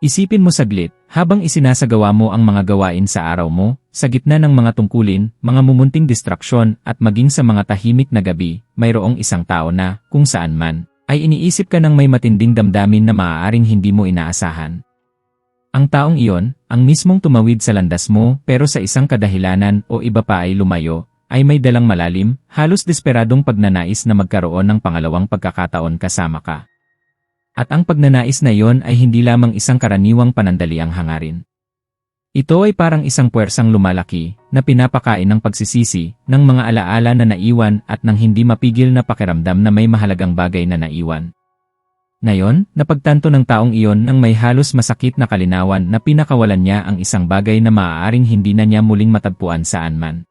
Isipin mo saglit, habang isinasagawa mo ang mga gawain sa araw mo, sa gitna ng mga tungkulin, mga mumunting distraksyon at maging sa mga tahimik na gabi, mayroong isang tao na, kung saan man, ay iniisip ka ng may matinding damdamin na maaaring hindi mo inaasahan. Ang taong iyon, ang mismong tumawid sa landas mo pero sa isang kadahilanan o iba pa ay lumayo, ay may dalang malalim, halos desperadong pagnanais na magkaroon ng pangalawang pagkakataon kasama ka. At ang pagnanais na iyon ay hindi lamang isang karaniwang panandaliang hangarin. Ito ay parang isang puwersang lumalaki na pinapakain ng pagsisisi ng mga alaala na naiwan at ng hindi mapigil na pakiramdam na may mahalagang bagay na naiwan. Ngayon, napagtanto ng taong iyon ng may halos masakit na kalinawan na pinakawalan niya ang isang bagay na maaaring hindi na niya muling matagpuan saan man.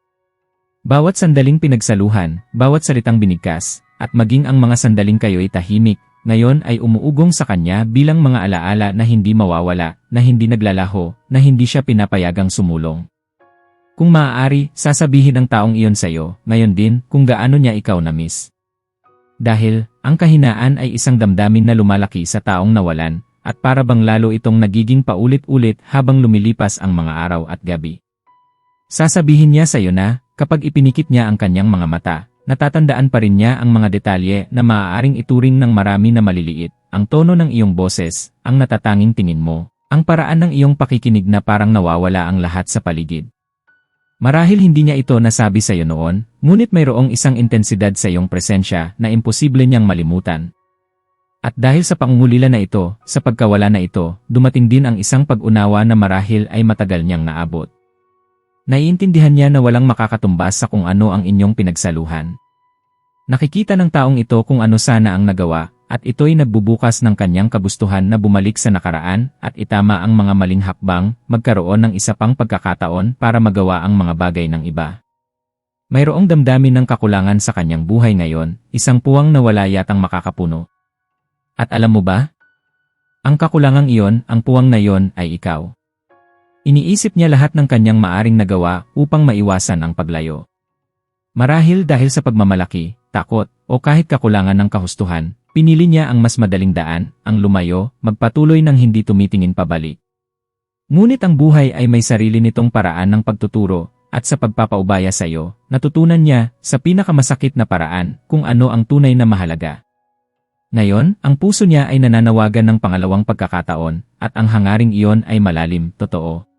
Bawat sandaling pinagsaluhan, bawat salitang binigkas, at maging ang mga sandaling kayo'y tahimik, ngayon ay umuugong sa kanya bilang mga alaala na hindi mawawala, na hindi naglalaho, na hindi siya pinapayagang sumulong. Kung maaari, sasabihin ng taong iyon sa iyo, ngayon din, kung gaano niya ikaw na-miss. Dahil, ang kahinaan ay isang damdamin na lumalaki sa taong nawalan, at para bang lalo itong nagiging paulit-ulit habang lumilipas ang mga araw at gabi. Sasabihin niya sa iyo na, kapag ipinikit niya ang kanyang mga mata, Natatandaan pa rin niya ang mga detalye na maaaring ituring ng marami na maliliit, ang tono ng iyong boses, ang natatanging tingin mo, ang paraan ng iyong pakikinig na parang nawawala ang lahat sa paligid. Marahil hindi niya ito nasabi sa iyo noon, ngunit mayroong isang intensidad sa iyong presensya na imposible niyang malimutan. At dahil sa pangungulila na ito, sa pagkawala na ito, dumating din ang isang pag-unawa na marahil ay matagal niyang naabot. Naiintindihan niya na walang makakatumbas sa kung ano ang inyong pinagsaluhan. Nakikita ng taong ito kung ano sana ang nagawa, at ito'y nagbubukas ng kanyang kagustuhan na bumalik sa nakaraan at itama ang mga maling hakbang, magkaroon ng isa pang pagkakataon para magawa ang mga bagay ng iba. Mayroong damdamin ng kakulangan sa kanyang buhay ngayon, isang puwang na wala yatang makakapuno. At alam mo ba? Ang kakulangang iyon, ang puwang na iyon ay ikaw. Iniisip niya lahat ng kanyang maaring nagawa upang maiwasan ang paglayo. Marahil dahil sa pagmamalaki, takot, o kahit kakulangan ng kahustuhan, pinili niya ang mas madaling daan, ang lumayo, magpatuloy ng hindi tumitingin pabalik. Ngunit ang buhay ay may sarili nitong paraan ng pagtuturo, at sa pagpapaubaya sa iyo, natutunan niya, sa pinakamasakit na paraan, kung ano ang tunay na mahalaga. Ngayon, ang puso niya ay nananawagan ng pangalawang pagkakataon, at ang hangaring iyon ay malalim, totoo.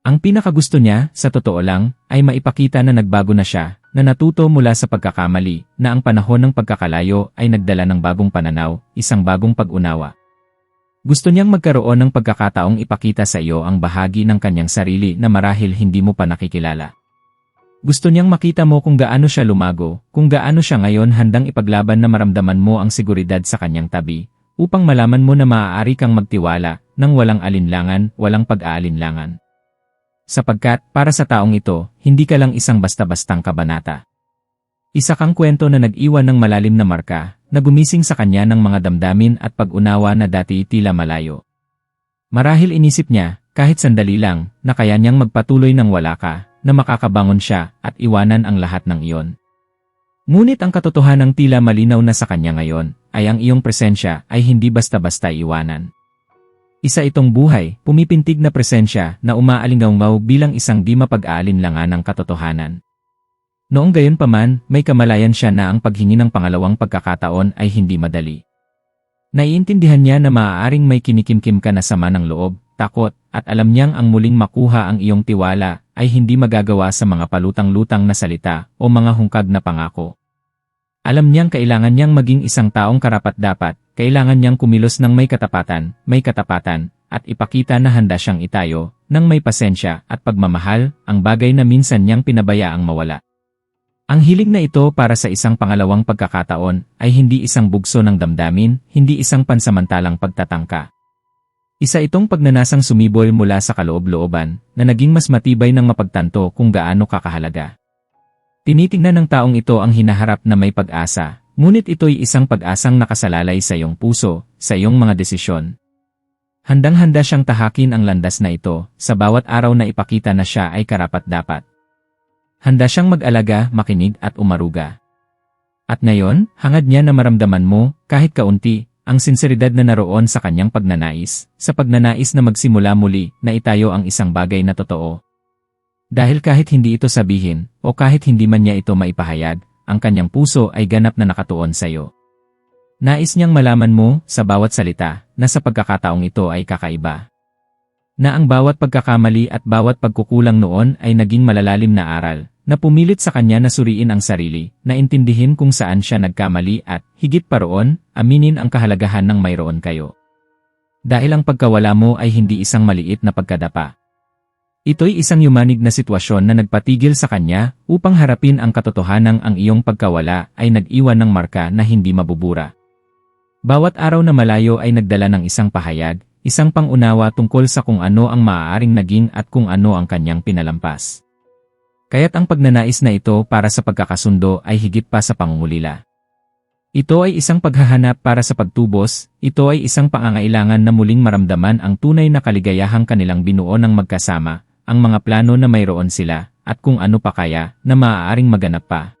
Ang pinakagusto niya, sa totoo lang, ay maipakita na nagbago na siya, na natuto mula sa pagkakamali, na ang panahon ng pagkakalayo ay nagdala ng bagong pananaw, isang bagong pag-unawa. Gusto niyang magkaroon ng pagkakataong ipakita sa iyo ang bahagi ng kanyang sarili na marahil hindi mo pa nakikilala. Gusto niyang makita mo kung gaano siya lumago, kung gaano siya ngayon handang ipaglaban na maramdaman mo ang seguridad sa kanyang tabi, upang malaman mo na maaari kang magtiwala, nang walang alinlangan, walang pag-aalinlangan sapagkat para sa taong ito, hindi ka lang isang basta-bastang kabanata. Isa kang kwento na nag-iwan ng malalim na marka, na gumising sa kanya ng mga damdamin at pag-unawa na dati tila malayo. Marahil inisip niya, kahit sandali lang, na kaya niyang magpatuloy ng wala ka, na makakabangon siya at iwanan ang lahat ng iyon. Ngunit ang katotohanang tila malinaw na sa kanya ngayon, ay ang iyong presensya ay hindi basta-basta iwanan. Isa itong buhay, pumipintig na presensya na umaalinggaw bilang isang di mapag-aalinlangan ng katotohanan. Noong gayon paman, may kamalayan siya na ang paghingi ng pangalawang pagkakataon ay hindi madali. Naiintindihan niya na maaaring may kinikimkim ka na sama ng loob, takot, at alam niyang ang muling makuha ang iyong tiwala ay hindi magagawa sa mga palutang-lutang na salita o mga hungkag na pangako. Alam niyang kailangan niyang maging isang taong karapat-dapat, kailangan niyang kumilos ng may katapatan, may katapatan, at ipakita na handa siyang itayo, ng may pasensya at pagmamahal, ang bagay na minsan niyang pinabayaang mawala. Ang hilig na ito para sa isang pangalawang pagkakataon ay hindi isang bugso ng damdamin, hindi isang pansamantalang pagtatangka. Isa itong pagnanasang sumibol mula sa kaloob-looban na naging mas matibay ng mapagtanto kung gaano kakahalaga. Tinitingnan ng taong ito ang hinaharap na may pag-asa, Ngunit ito'y isang pag-asang nakasalalay sa iyong puso, sa iyong mga desisyon. Handang-handa siyang tahakin ang landas na ito, sa bawat araw na ipakita na siya ay karapat-dapat. Handa siyang mag-alaga, makinig at umaruga. At ngayon, hangad niya na maramdaman mo, kahit kaunti, ang sinseridad na naroon sa kanyang pagnanais, sa pagnanais na magsimula muli na itayo ang isang bagay na totoo. Dahil kahit hindi ito sabihin, o kahit hindi man niya ito maipahayag, ang kanyang puso ay ganap na nakatuon sa iyo. Nais niyang malaman mo, sa bawat salita, na sa pagkakataong ito ay kakaiba. Na ang bawat pagkakamali at bawat pagkukulang noon ay naging malalalim na aral, na pumilit sa kanya na suriin ang sarili, na intindihin kung saan siya nagkamali at, higit pa roon, aminin ang kahalagahan ng mayroon kayo. Dahil ang pagkawala mo ay hindi isang maliit na pagkadapa. Ito'y isang yumanig na sitwasyon na nagpatigil sa kanya upang harapin ang katotohanang ang iyong pagkawala ay nag-iwan ng marka na hindi mabubura. Bawat araw na malayo ay nagdala ng isang pahayag, isang pangunawa tungkol sa kung ano ang maaaring naging at kung ano ang kanyang pinalampas. Kaya't ang pagnanais na ito para sa pagkakasundo ay higit pa sa pangungulila. Ito ay isang paghahanap para sa pagtubos, ito ay isang pangangailangan na muling maramdaman ang tunay na kaligayahang kanilang binuo ng magkasama, ang mga plano na mayroon sila, at kung ano pa kaya na maaaring maganap pa.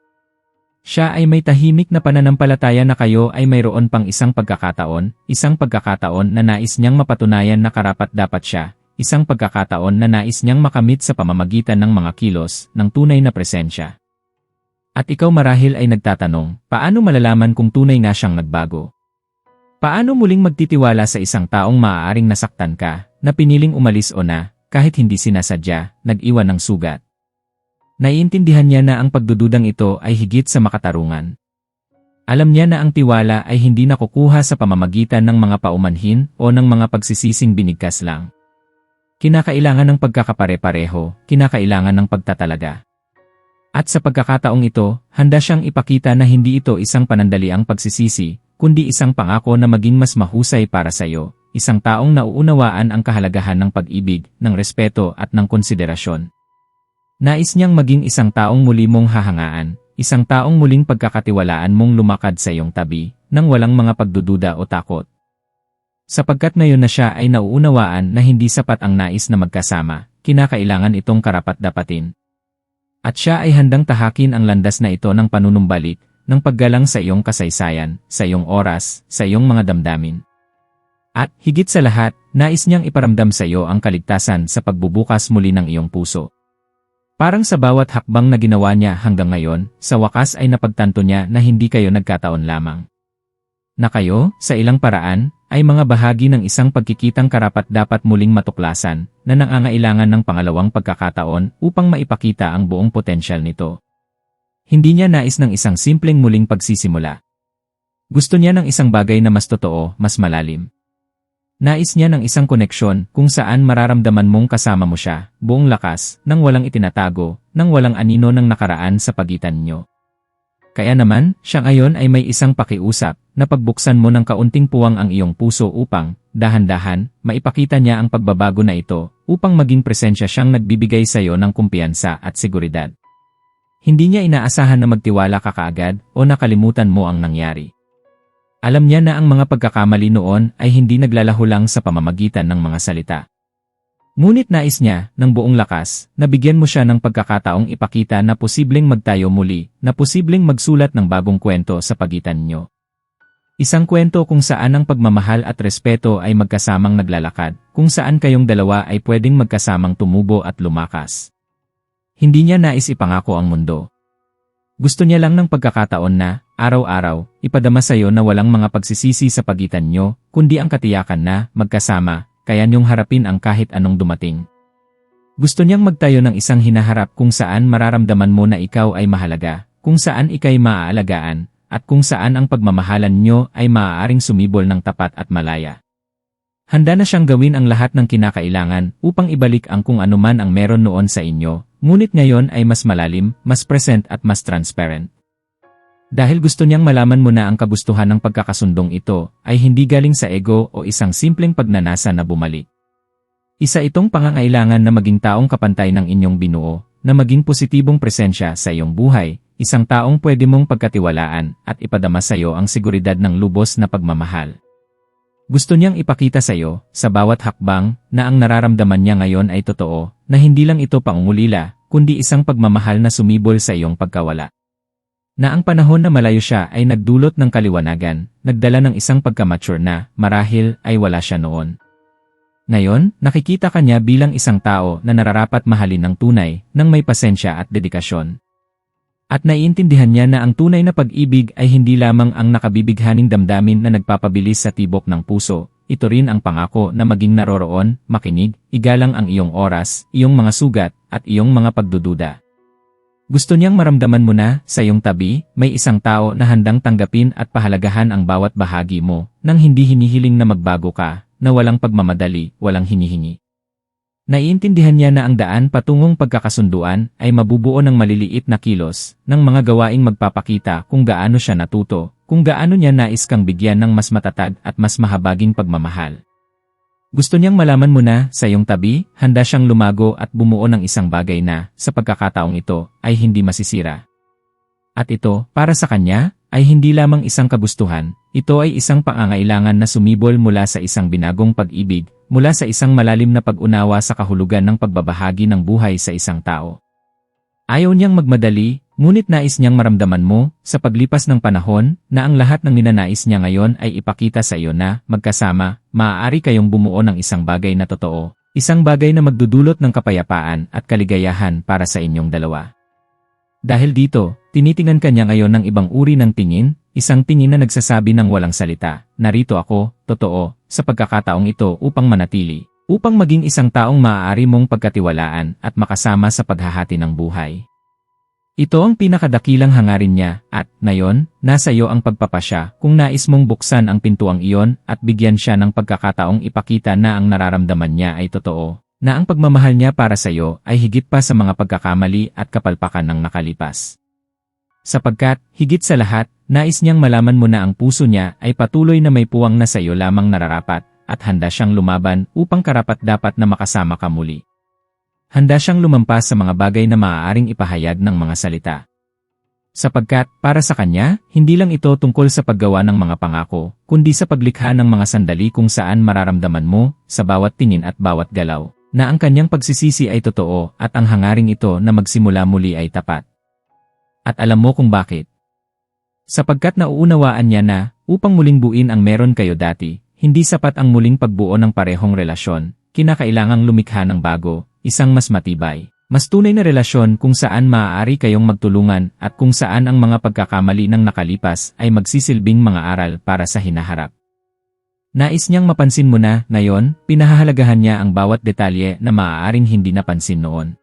Siya ay may tahimik na pananampalataya na kayo ay mayroon pang isang pagkakataon, isang pagkakataon na nais niyang mapatunayan na karapat dapat siya, isang pagkakataon na nais niyang makamit sa pamamagitan ng mga kilos ng tunay na presensya. At ikaw marahil ay nagtatanong, paano malalaman kung tunay nga siyang nagbago? Paano muling magtitiwala sa isang taong maaaring nasaktan ka, na piniling umalis o na, kahit hindi sinasadya, nag-iwan ng sugat? Naiintindihan niya na ang pagdududang ito ay higit sa makatarungan. Alam niya na ang tiwala ay hindi nakukuha sa pamamagitan ng mga paumanhin o ng mga pagsisising binigkas lang. Kinakailangan ng pagkakapare-pareho, kinakailangan ng pagtatalaga. At sa pagkakataong ito, handa siyang ipakita na hindi ito isang panandaliang pagsisisi, kundi isang pangako na maging mas mahusay para sa iyo, isang taong nauunawaan ang kahalagahan ng pag-ibig, ng respeto at ng konsiderasyon. Nais niyang maging isang taong muli mong hahangaan, isang taong muling pagkakatiwalaan mong lumakad sa iyong tabi, nang walang mga pagdududa o takot. Sapagkat ngayon na siya ay nauunawaan na hindi sapat ang nais na magkasama, kinakailangan itong karapat-dapatin. At siya ay handang tahakin ang landas na ito ng panunumbalik, ng paggalang sa iyong kasaysayan, sa iyong oras, sa iyong mga damdamin. At, higit sa lahat, nais niyang iparamdam sa iyo ang kaligtasan sa pagbubukas muli ng iyong puso. Parang sa bawat hakbang na ginawa niya hanggang ngayon, sa wakas ay napagtanto niya na hindi kayo nagkataon lamang. Na kayo, sa ilang paraan, ay mga bahagi ng isang pagkikitang karapat dapat muling matuklasan na nangangailangan ng pangalawang pagkakataon upang maipakita ang buong potensyal nito. Hindi niya nais ng isang simpleng muling pagsisimula. Gusto niya ng isang bagay na mas totoo, mas malalim. Nais niya ng isang koneksyon kung saan mararamdaman mong kasama mo siya, buong lakas, nang walang itinatago, nang walang anino ng nakaraan sa pagitan niyo. Kaya naman, siya ngayon ay may isang pakiusap na pagbuksan mo ng kaunting puwang ang iyong puso upang, dahan-dahan, maipakita niya ang pagbabago na ito upang maging presensya siyang nagbibigay sa iyo ng kumpiyansa at seguridad. Hindi niya inaasahan na magtiwala ka kaagad o nakalimutan mo ang nangyari. Alam niya na ang mga pagkakamali noon ay hindi naglalaho lang sa pamamagitan ng mga salita. Ngunit nais niya, ng buong lakas, na bigyan mo siya ng pagkakataong ipakita na posibleng magtayo muli, na posibleng magsulat ng bagong kwento sa pagitan niyo. Isang kwento kung saan ang pagmamahal at respeto ay magkasamang naglalakad, kung saan kayong dalawa ay pwedeng magkasamang tumubo at lumakas. Hindi niya nais ipangako ang mundo. Gusto niya lang ng pagkakataon na, araw-araw, ipadama sa iyo na walang mga pagsisisi sa pagitan niyo, kundi ang katiyakan na, magkasama, kaya niyong harapin ang kahit anong dumating. Gusto niyang magtayo ng isang hinaharap kung saan mararamdaman mo na ikaw ay mahalaga, kung saan ikay maaalagaan, at kung saan ang pagmamahalan niyo ay maaaring sumibol ng tapat at malaya. Handa na siyang gawin ang lahat ng kinakailangan upang ibalik ang kung anuman ang meron noon sa inyo, ngunit ngayon ay mas malalim, mas present at mas transparent. Dahil gusto niyang malaman mo na ang kagustuhan ng pagkakasundong ito ay hindi galing sa ego o isang simpleng pagnanasa na bumalik. Isa itong pangangailangan na maging taong kapantay ng inyong binuo, na maging positibong presensya sa iyong buhay, isang taong pwede mong pagkatiwalaan at ipadama sa iyo ang seguridad ng lubos na pagmamahal. Gusto niyang ipakita sa iyo, sa bawat hakbang, na ang nararamdaman niya ngayon ay totoo, na hindi lang ito pangungulila, kundi isang pagmamahal na sumibol sa iyong pagkawala. Na ang panahon na malayo siya ay nagdulot ng kaliwanagan, nagdala ng isang pagkamature na, marahil, ay wala siya noon. Ngayon, nakikita kanya bilang isang tao na nararapat mahalin ng tunay, ng may pasensya at dedikasyon. At naiintindihan niya na ang tunay na pag-ibig ay hindi lamang ang nakabibighaning damdamin na nagpapabilis sa tibok ng puso, ito rin ang pangako na maging naroroon, makinig, igalang ang iyong oras, iyong mga sugat, at iyong mga pagdududa. Gusto niyang maramdaman mo na, sa iyong tabi, may isang tao na handang tanggapin at pahalagahan ang bawat bahagi mo, nang hindi hinihiling na magbago ka, na walang pagmamadali, walang hinihingi. Naiintindihan niya na ang daan patungong pagkakasunduan ay mabubuo ng maliliit na kilos, ng mga gawaing magpapakita kung gaano siya natuto, kung gaano niya nais kang bigyan ng mas matatag at mas mahabaging pagmamahal. Gusto niyang malaman mo na, sa iyong tabi, handa siyang lumago at bumuo ng isang bagay na, sa pagkakataong ito, ay hindi masisira. At ito, para sa kanya, ay hindi lamang isang kagustuhan, ito ay isang pangangailangan na sumibol mula sa isang binagong pag-ibig, mula sa isang malalim na pag-unawa sa kahulugan ng pagbabahagi ng buhay sa isang tao. Ayaw niyang magmadali, ngunit nais niyang maramdaman mo, sa paglipas ng panahon, na ang lahat ng ninanais niya ngayon ay ipakita sa iyo na, magkasama, maaari kayong bumuo ng isang bagay na totoo, isang bagay na magdudulot ng kapayapaan at kaligayahan para sa inyong dalawa. Dahil dito, tinitingan ka niya ngayon ng ibang uri ng tingin, isang tingin na nagsasabi ng walang salita, narito ako, totoo, sa pagkakataong ito upang manatili, upang maging isang taong maaari mong pagkatiwalaan at makasama sa paghahati ng buhay. Ito ang pinakadakilang hangarin niya at, ngayon, nasa iyo ang pagpapasya kung nais mong buksan ang pintuang iyon at bigyan siya ng pagkakataong ipakita na ang nararamdaman niya ay totoo, na ang pagmamahal niya para sa iyo ay higit pa sa mga pagkakamali at kapalpakan ng nakalipas. Sapagkat, higit sa lahat, nais niyang malaman mo na ang puso niya ay patuloy na may puwang na sa iyo lamang nararapat, at handa siyang lumaban upang karapat-dapat na makasama ka muli. Handa siyang lumampas sa mga bagay na maaaring ipahayag ng mga salita. Sapagkat, para sa kanya, hindi lang ito tungkol sa paggawa ng mga pangako, kundi sa paglikha ng mga sandali kung saan mararamdaman mo, sa bawat tingin at bawat galaw, na ang kanyang pagsisisi ay totoo at ang hangaring ito na magsimula muli ay tapat. At alam mo kung bakit. Sapagkat nauunawaan niya na, upang muling buin ang meron kayo dati, hindi sapat ang muling pagbuo ng parehong relasyon, kinakailangang lumikha ng bago, isang mas matibay, mas tunay na relasyon kung saan maaari kayong magtulungan at kung saan ang mga pagkakamali ng nakalipas ay magsisilbing mga aral para sa hinaharap. Nais niyang mapansin mo na, ngayon, pinahahalagahan niya ang bawat detalye na maaaring hindi napansin noon.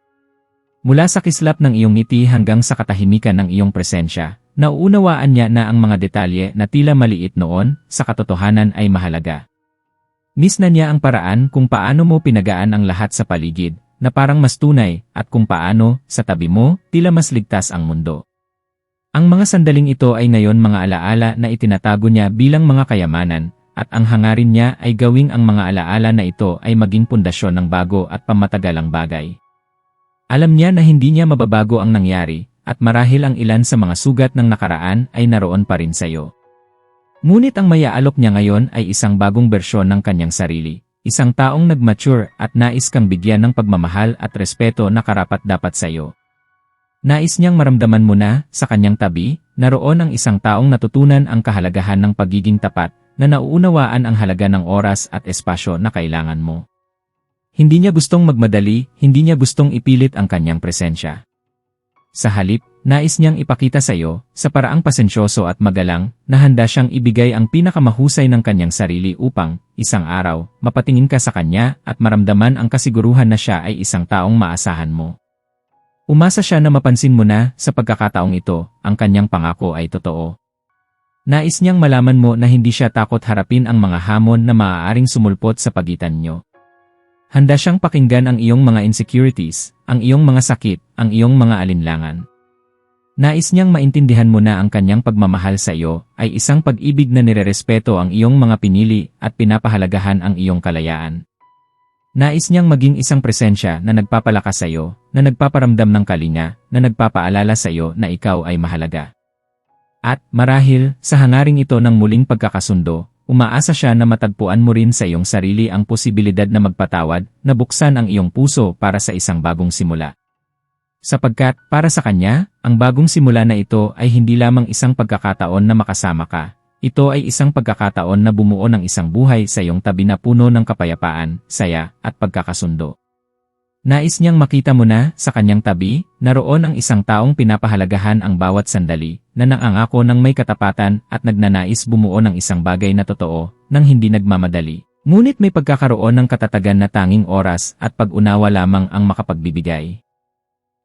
Mula sa kislap ng iyong ngiti hanggang sa katahimikan ng iyong presensya, nauunawaan niya na ang mga detalye na tila maliit noon, sa katotohanan ay mahalaga. Miss na niya ang paraan kung paano mo pinagaan ang lahat sa paligid, na parang mas tunay, at kung paano, sa tabi mo, tila mas ligtas ang mundo. Ang mga sandaling ito ay ngayon mga alaala na itinatago niya bilang mga kayamanan, at ang hangarin niya ay gawing ang mga alaala na ito ay maging pundasyon ng bago at pamatagalang bagay. Alam niya na hindi niya mababago ang nangyari, at marahil ang ilan sa mga sugat ng nakaraan ay naroon pa rin sa iyo. Ngunit ang mayaalok niya ngayon ay isang bagong bersyon ng kanyang sarili, isang taong nag-mature at nais kang bigyan ng pagmamahal at respeto na karapat-dapat sa iyo. Nais niyang maramdaman mo na, sa kanyang tabi, naroon ang isang taong natutunan ang kahalagahan ng pagiging tapat, na nauunawaan ang halaga ng oras at espasyo na kailangan mo. Hindi niya gustong magmadali, hindi niya gustong ipilit ang kanyang presensya. Sa halip, nais niyang ipakita sa iyo, sa paraang pasensyoso at magalang, na handa siyang ibigay ang pinakamahusay ng kanyang sarili upang, isang araw, mapatingin ka sa kanya at maramdaman ang kasiguruhan na siya ay isang taong maasahan mo. Umasa siya na mapansin mo na, sa pagkakataong ito, ang kanyang pangako ay totoo. Nais niyang malaman mo na hindi siya takot harapin ang mga hamon na maaaring sumulpot sa pagitan niyo. Handa siyang pakinggan ang iyong mga insecurities, ang iyong mga sakit, ang iyong mga alinlangan. Nais niyang maintindihan mo na ang kanyang pagmamahal sa iyo ay isang pag-ibig na nirerespeto ang iyong mga pinili at pinapahalagahan ang iyong kalayaan. Nais niyang maging isang presensya na nagpapalakas sa iyo, na nagpaparamdam ng kalinga, na nagpapaalala sa iyo na ikaw ay mahalaga. At, marahil, sa hangaring ito ng muling pagkakasundo, umaasa siya na matagpuan mo rin sa iyong sarili ang posibilidad na magpatawad, na buksan ang iyong puso para sa isang bagong simula. Sapagkat, para sa kanya, ang bagong simula na ito ay hindi lamang isang pagkakataon na makasama ka. Ito ay isang pagkakataon na bumuo ng isang buhay sa iyong tabi na puno ng kapayapaan, saya, at pagkakasundo. Nais niyang makita mo na, sa kanyang tabi, naroon ang isang taong pinapahalagahan ang bawat sandali, na nangangako ng may katapatan at nagnanais bumuo ng isang bagay na totoo, nang hindi nagmamadali. Ngunit may pagkakaroon ng katatagan na tanging oras at pag-unawa lamang ang makapagbibigay.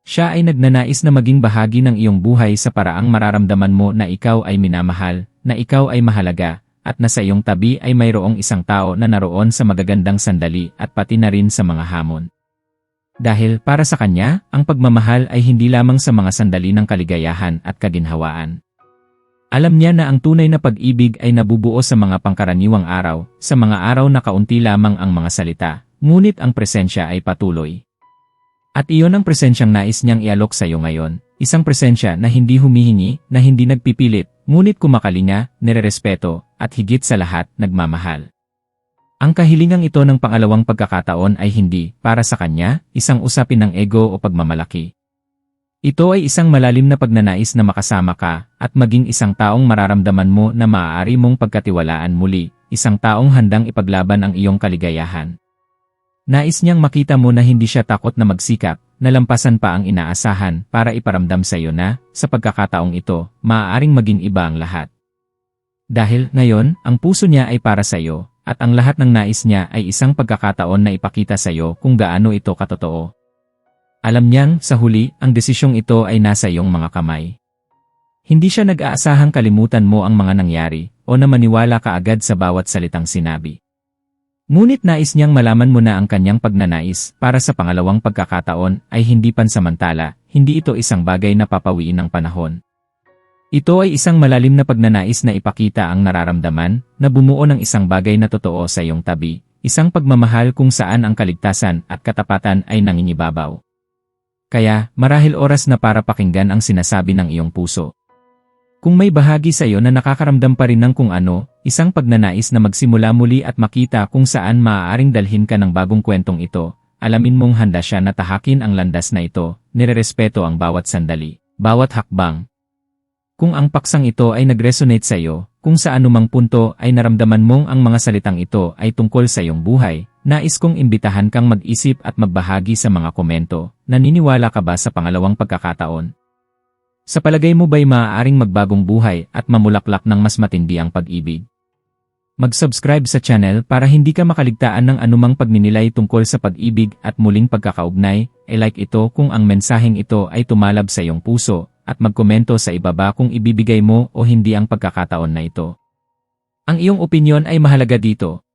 Siya ay nagnanais na maging bahagi ng iyong buhay sa paraang mararamdaman mo na ikaw ay minamahal, na ikaw ay mahalaga, at na sa iyong tabi ay mayroong isang tao na naroon sa magagandang sandali at pati na rin sa mga hamon. Dahil para sa kanya, ang pagmamahal ay hindi lamang sa mga sandali ng kaligayahan at kaginhawaan. Alam niya na ang tunay na pag-ibig ay nabubuo sa mga pangkaraniwang araw, sa mga araw na kaunti lamang ang mga salita, ngunit ang presensya ay patuloy. At iyon ang presensyang nais niyang ialok sa iyo ngayon, isang presensya na hindi humihingi, na hindi nagpipilit, ngunit kumakalinga, nirerespeto, at higit sa lahat, nagmamahal. Ang kahilingang ito ng pangalawang pagkakataon ay hindi, para sa kanya, isang usapin ng ego o pagmamalaki. Ito ay isang malalim na pagnanais na makasama ka, at maging isang taong mararamdaman mo na maaari mong pagkatiwalaan muli, isang taong handang ipaglaban ang iyong kaligayahan. Nais niyang makita mo na hindi siya takot na magsikap, nalampasan pa ang inaasahan para iparamdam sa iyo na, sa pagkakataong ito, maaaring maging iba ang lahat. Dahil, ngayon, ang puso niya ay para sa iyo, at ang lahat ng nais niya ay isang pagkakataon na ipakita sa iyo kung gaano ito katotoo. Alam niyang, sa huli, ang desisyong ito ay nasa iyong mga kamay. Hindi siya nag-aasahang kalimutan mo ang mga nangyari, o na maniwala ka agad sa bawat salitang sinabi. Ngunit nais niyang malaman mo na ang kanyang pagnanais para sa pangalawang pagkakataon ay hindi pansamantala, hindi ito isang bagay na papawiin ng panahon. Ito ay isang malalim na pagnanais na ipakita ang nararamdaman na bumuo ng isang bagay na totoo sa iyong tabi, isang pagmamahal kung saan ang kaligtasan at katapatan ay nangingibabaw. Kaya, marahil oras na para pakinggan ang sinasabi ng iyong puso. Kung may bahagi sa iyo na nakakaramdam pa rin ng kung ano, isang pagnanais na magsimula muli at makita kung saan maaaring dalhin ka ng bagong kwentong ito, alamin mong handa siya na tahakin ang landas na ito, nirerespeto ang bawat sandali, bawat hakbang. Kung ang paksang ito ay nag-resonate sa iyo, kung sa anumang punto ay naramdaman mong ang mga salitang ito ay tungkol sa iyong buhay, nais kong imbitahan kang mag-isip at magbahagi sa mga komento, naniniwala ka ba sa pangalawang pagkakataon? Sa palagay mo ba'y maaaring magbagong buhay at mamulaklak ng mas matindi ang pag-ibig? Mag-subscribe sa channel para hindi ka makaligtaan ng anumang pagninilay tungkol sa pag-ibig at muling pagkakaugnay, e-like ito kung ang mensaheng ito ay tumalab sa iyong puso, at magkomento sa ibaba kung ibibigay mo o hindi ang pagkakataon na ito. Ang iyong opinyon ay mahalaga dito,